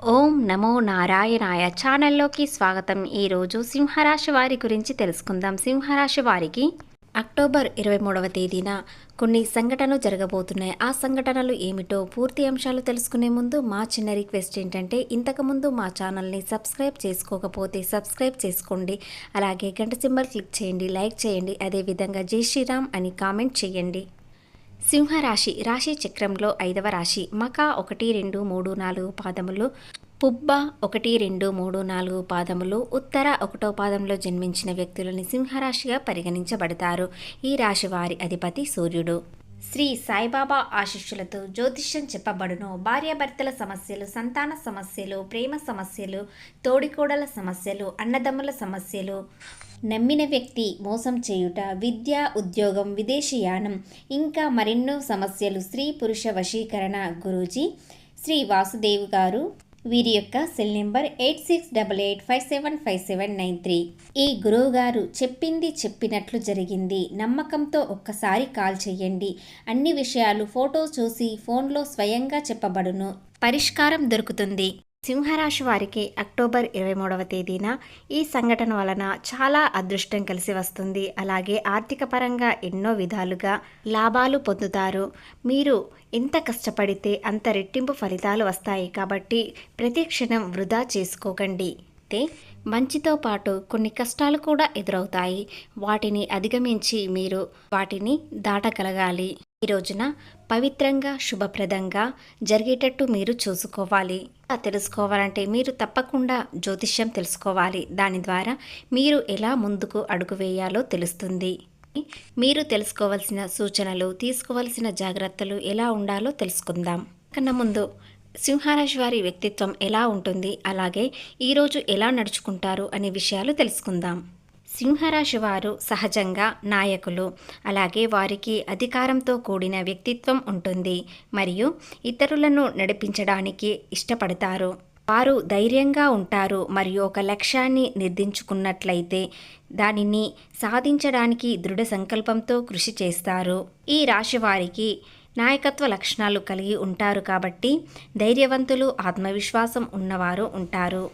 ఓం నమో నారాయణాయ ఛానల్లోకి స్వాగతం. ఈరోజు సింహరాశి వారి గురించి తెలుసుకుందాం. సింహరాశి వారికి అక్టోబర్ ఇరవై మూడవ తేదీన కొన్ని సంఘటనలు జరగబోతున్నాయి. ఆ సంఘటనలు ఏమిటో పూర్తి అంశాలు తెలుసుకునే ముందు మా చిన్న రిక్వెస్ట్ ఏంటంటే ఇంతకుముందు మా ఛానల్ని సబ్స్క్రైబ్ చేసుకోకపోతే సబ్స్క్రైబ్ చేసుకోండి. అలాగే గంట సింబల్ క్లిక్ చేయండి లైక్ చేయండి. అదేవిధంగా జై శ్రీరామ్ అని కామెంట్ చేయండి. సింహరాశి రాశి చక్రంలో ఐదవ రాశి. మక ఒకటి రెండు మూడు నాలుగు పాదములు పుబ్బ ఒకటి రెండు మూడు నాలుగు పాదములు ఉత్తర ఒకటో పాదంలో జన్మించిన వ్యక్తులని సింహరాశిగా పరిగణించబడతారు. ఈ రాశి వారి అధిపతి సూర్యుడు. శ్రీ సాయిబాబా ఆశిష్యులతో జ్యోతిష్యం చెప్పబడును. భార్యాభర్తల సమస్యలు సంతాన సమస్యలు ప్రేమ సమస్యలు తోడికోడల సమస్యలు అన్నదమ్ముల సమస్యలు. నమ్మిన వ్యక్తి మోసం చేయుట విద్య ఉద్యోగం విదేశీయానం ఇంకా మరెన్నో సమస్యలు స్త్రీ పురుష వశీకరణ గురూజీ. శ్రీ వాసుదేవ్ గారు వీరి యొక్క cell number eight six double eight five seven five seven nine three. ఈ గురువు గారు చెప్పింది చెప్పినట్లు జరిగింది. నమ్మకంతో ఒక్కసారి కాల్ చేయండి. అన్ని విషయాలు ఫోటో చూసి ఫోన్లో స్వయంగా చెప్పబడును. పరిష్కారం దొరుకుతుంది. సింహరాశి వారికి అక్టోబర్ ఇరవై మూడవ తేదీన ఈ సంఘటన వలన చాలా అదృష్టం కలిసి వస్తుంది. అలాగే ఆర్థిక పరంగా ఎన్నో విధాలుగా లాభాలు పొందుతారు. మీరు ఎంత కష్టపడితే అంత రెట్టింపు ఫలితాలు వస్తాయి కాబట్టి ప్రతి క్షణం వృధా చేసుకోకండి. అయితే మంచితో పాటు కొన్ని కష్టాలు కూడా ఎదురవుతాయి. వాటిని అధిగమించి మీరు వాటిని దాటగలగాలి. ఈ రోజున పవిత్రంగా శుభప్రదంగా జరిగేటట్టు మీరు చూసుకోవాలి. తెలుసుకోవాలంటే మీరు తప్పకుండా జ్యోతిష్యం తెలుసుకోవాలి. దాని ద్వారా మీరు ఎలా ముందుకు అడుగు వేయాలో తెలుస్తుంది. మీరు తెలుసుకోవాల్సిన సూచనలు తీసుకోవాల్సిన జాగ్రత్తలు ఎలా ఉండాలో తెలుసుకుందాం. కన్నా ముందు సింహరాశి వారి వ్యక్తిత్వం ఎలా ఉంటుంది? అలాగే ఈరోజు ఎలా నడుచుకుంటారు? అనే విషయాలు తెలుసుకుందాం. సింహరాశి వారు సహజంగా నాయకులు. అలాగే వారికి అధికారంతో కూడిన వ్యక్తిత్వం ఉంటుంది. మరియు ఇతరులను నడిపించడానికి ఇష్టపడతారు. వారు ధైర్యంగా ఉంటారు. మరియు ఒక లక్ష్యాన్ని నిర్దించుకున్నట్లయితే దానిని సాధించడానికి దృఢ సంకల్పంతో కృషి చేస్తారు. ఈ రాశి వారికి నాయకత్వ లక్షణాలు కలిగి ఉంటారు కాబట్టి ధైర్యవంతులు ఆత్మవిశ్వాసం ఉన్నవారు ఉంటారు.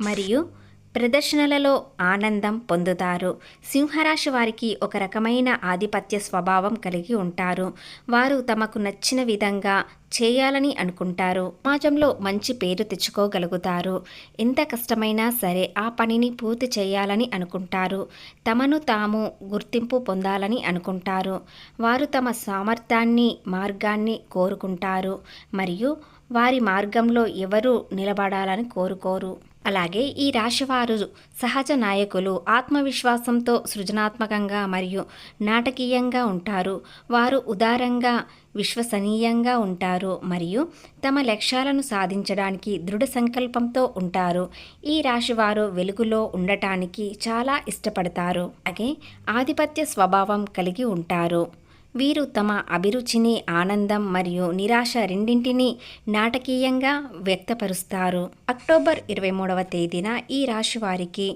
మరియు ప్రదర్శనలలో ఆనందం పొందుతారు. సింహరాశి వారికి ఒక రకమైన ఆధిపత్య స్వభావం కలిగి ఉంటారు. వారు తమకు నచ్చిన విధంగా చేయాలని అనుకుంటారు. సమాజంలో మంచి పేరు తెచ్చుకోగలుగుతారు. ఎంత కష్టమైనా సరే ఆ పనిని పూర్తి చేయాలని అనుకుంటారు. తమను తాము గుర్తింపు పొందాలని అనుకుంటారు. వారు తమ సామర్థ్యాన్ని మార్గాన్ని కోరుకుంటారు. మరియు వారి మార్గంలో ఎవరు నిలబడాలని కోరుకోరు. అలాగే ఈ రాశివారు సహజ నాయకులు ఆత్మవిశ్వాసంతో సృజనాత్మకంగా మరియు నాటకీయంగా ఉంటారు. వారు ఉదారంగా విశ్వసనీయంగా ఉంటారు మరియు తమ లక్ష్యాలను సాధించడానికి దృఢ సంకల్పంతో ఉంటారు. ఈ రాశివారు వెలుగులో ఉండటానికి చాలా ఇష్టపడతారు. అలాగే ఆధిపత్య స్వభావం కలిగి ఉంటారు. వీరు తమ అభిరుచిని ఆనందం మరియు నిరాశ రెండింటినీ నాటకీయంగా వ్యక్తపరుస్తారు. అక్టోబర్ ఇరవై మూడవ తేదీన ఈ రాశి వారికి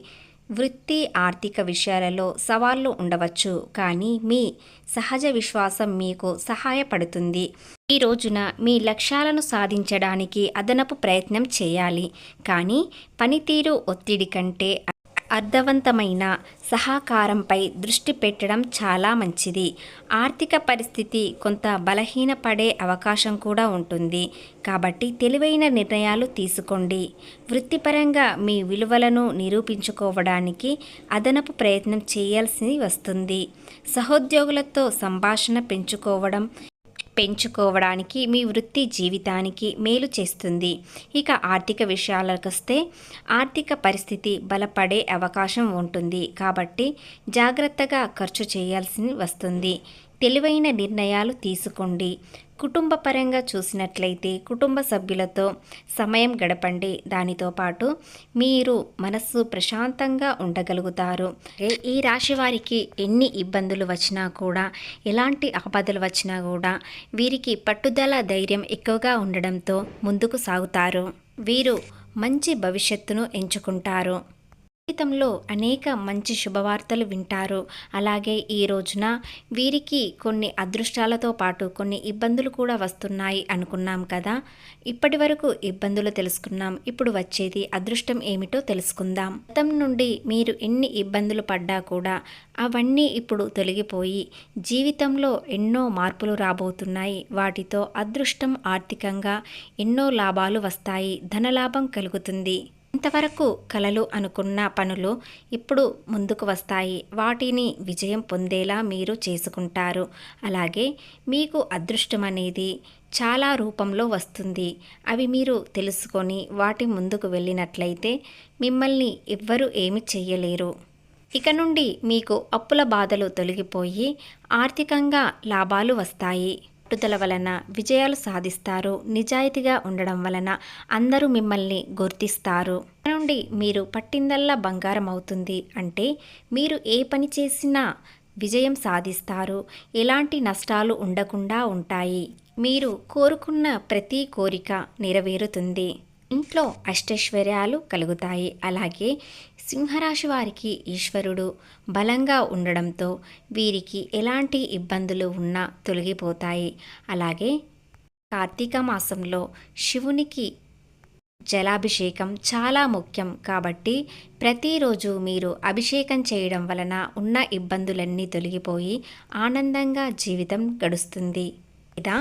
వృత్తి ఆర్థిక విషయాలలో సవాళ్ళు ఉండవచ్చు. కానీ మీ సహజ విశ్వాసం మీకు సహాయపడుతుంది. ఈ రోజున మీ లక్ష్యాలను సాధించడానికి అదనపు ప్రయత్నం చేయాలి. కానీ పనితీరు ఒత్తిడి కంటే అర్థవంతమైన సహకారంపై దృష్టి పెట్టడం చాలా మంచిది. ఆర్థిక పరిస్థితి కొంత బలహీనపడే అవకాశం కూడా ఉంటుంది. కాబట్టి తెలివైన నిర్ణయాలు తీసుకోండి. వృత్తిపరంగా మీ విలువలను నిరూపించుకోవడానికి అదనపు ప్రయత్నం చేయాల్సి వస్తుంది. సహోద్యోగులతో సంభాషణ పెంచుకోవడం పెంచుకోవడానికి మీ వృత్తి జీవితానికి మేలు చేస్తుంది. ఇక ఆర్థిక విషయాలకు వస్తే ఆర్థిక పరిస్థితి బలపడే అవకాశం ఉంటుంది. కాబట్టి జాగ్రత్తగా ఖర్చు చేయాల్సి వస్తుంది. తెలివైన నిర్ణయాలు తీసుకోండి. కుటుంబ పరంగా చూసినట్లయితే కుటుంబ సభ్యులతో సమయం గడపండి. దానితో పాటు మీరు మనస్సు ప్రశాంతంగా ఉండగలుగుతారు. ఈ రాశి వారికి ఎన్ని ఇబ్బందులు వచ్చినా కూడా ఎలాంటి ఆపదలు వచ్చినా కూడా వీరికి పట్టుదల ధైర్యం ఎక్కువగా ఉండడంతో ముందుకు సాగుతారు. వీరు మంచి భవిష్యత్తును ఎంచుకుంటారు. జీవితంలో అనేక మంచి శుభవార్తలు వింటారు. అలాగే ఈ రోజున వీరికి కొన్ని అదృష్టాలతో పాటు కొన్ని ఇబ్బందులు కూడా వస్తున్నాయి అనుకున్నాం కదా. ఇప్పటి వరకు ఇబ్బందులు తెలుసుకున్నాం. ఇప్పుడు వచ్చేది అదృష్టం ఏమిటో తెలుసుకుందాం. గతం నుండి మీరు ఎన్ని ఇబ్బందులు పడ్డా కూడా అవన్నీ ఇప్పుడు తొలగిపోయి జీవితంలో ఎన్నో మార్పులు రాబోతున్నాయి. వాటితో అదృష్టం ఆర్థికంగా ఎన్నో లాభాలు వస్తాయి. ధనలాభం కలుగుతుంది. ఇంతవరకు కలలు అనుకున్న పనులు ఇప్పుడు ముందుకు వస్తాయి. వాటిని విజయం పొందేలా మీరు చేసుకుంటారు. అలాగే మీకు అదృష్టం అనేది చాలా రూపంలో వస్తుంది. అవి మీరు తెలుసుకొని వాటి ముందుకు వెళ్ళినట్లయితే మిమ్మల్ని ఎవ్వరూ ఏమి చేయలేరు ఇక నుండి మీకు అప్పుల బాధలు తొలగిపోయి ఆర్థికంగా లాభాలు వస్తాయి. పట్టుదల వలన విజయాలు సాధిస్తారు. నిజాయితీగా ఉండడం వలన అందరూ మిమ్మల్ని గుర్తిస్తారు. నుండి మీరు పట్టిందల్లా బంగారం అవుతుంది. అంటే మీరు ఏ పని చేసినా విజయం సాధిస్తారు. ఎలాంటి నష్టాలు ఉండకుండా ఉంటాయి. మీరు కోరుకున్న ప్రతి కోరిక నెరవేరుతుంది. ఇంట్లో అష్టైశ్వర్యాలు కలుగుతాయి. అలాగే సింహరాశి వారికి ఈశ్వరుడు బలంగా ఉండడంతో వీరికి ఎలాంటి ఇబ్బందులు ఉన్నా తొలగిపోతాయి. అలాగే కార్తీక మాసంలో శివునికి జలాభిషేకం చాలా ముఖ్యం కాబట్టి ప్రతిరోజు మీరు అభిషేకం చేయడం వలన ఉన్న ఇబ్బందులన్నీ తొలగిపోయి ఆనందంగా జీవితం గడుస్తుంది. లేదా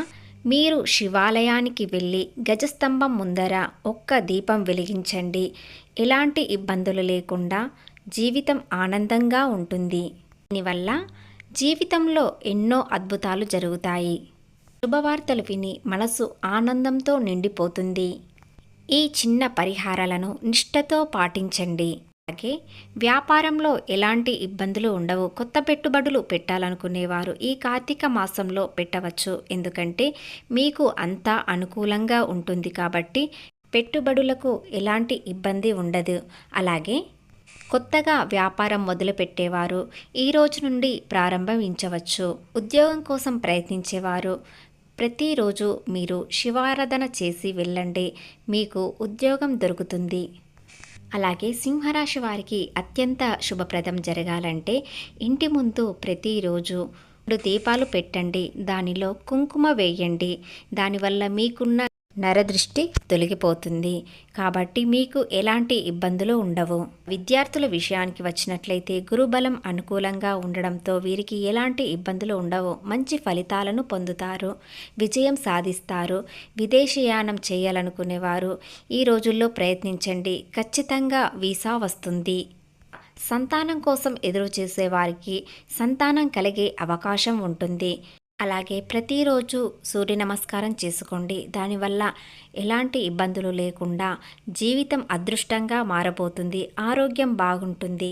మీరు శివాలయానికి వెళ్ళి గజస్తంభం ముందర ఒక్క దీపం వెలిగించండి. ఎలాంటి ఇబ్బందులు లేకుండా జీవితం ఆనందంగా ఉంటుంది. దీనివల్ల జీవితంలో ఎన్నో అద్భుతాలు జరుగుతాయి. శుభవార్తలు విని మనసు ఆనందంతో నిండిపోతుంది. ఈ చిన్న పరిహారాలను నిష్ఠతో పాటించండి. అలాగే వ్యాపారంలో ఎలాంటి ఇబ్బందులు ఉండవు. కొత్త పెట్టుబడులు పెట్టాలనుకునేవారు ఈ కార్తీక మాసంలో పెట్టవచ్చు. ఎందుకంటే మీకు అంతా అనుకూలంగా ఉంటుంది కాబట్టి పెట్టుబడులకు ఎలాంటి ఇబ్బంది ఉండదు. అలాగే కొత్తగా వ్యాపారం మొదలుపెట్టేవారు ఈ రోజు నుండి ప్రారంభించవచ్చు. ఉద్యోగం కోసం ప్రయత్నించేవారు ప్రతిరోజు మీరు శివారాధన చేసి వెళ్ళండి. మీకు ఉద్యోగం దొరుకుతుంది. అలాగే సింహరాశి వారికి అత్యంత శుభప్రదం జరగాలంటే ఇంటి ముందు ప్రతిరోజు దీపాలు పెట్టండి. దానిలో కుంకుమ వేయండి. దానివల్ల మీకున్న నరదృష్టి తొలగిపోతుంది. కాబట్టి మీకు ఎలాంటి ఇబ్బందులు ఉండవు. విద్యార్థుల విషయానికి వచ్చినట్లయితే గురుబలం అనుకూలంగా ఉండడంతో వీరికి ఎలాంటి ఇబ్బందులు ఉండవు. మంచి ఫలితాలను పొందుతారు. విజయం సాధిస్తారు. విదేశీయానం చేయాలనుకునేవారు. ఈ రోజుల్లో ప్రయత్నించండి. ఖచ్చితంగా వీసా వస్తుంది. సంతానం కోసం ఎదురు చేసే వారికి సంతానం కలిగే అవకాశం ఉంటుంది. అలాగే ప్రతిరోజు సూర్య నమస్కారం చేసుకోండి. దానివల్ల ఎలాంటి ఇబ్బందులు లేకుండా జీవితం అదృష్టంగా మారబోతుంది. ఆరోగ్యం బాగుంటుంది.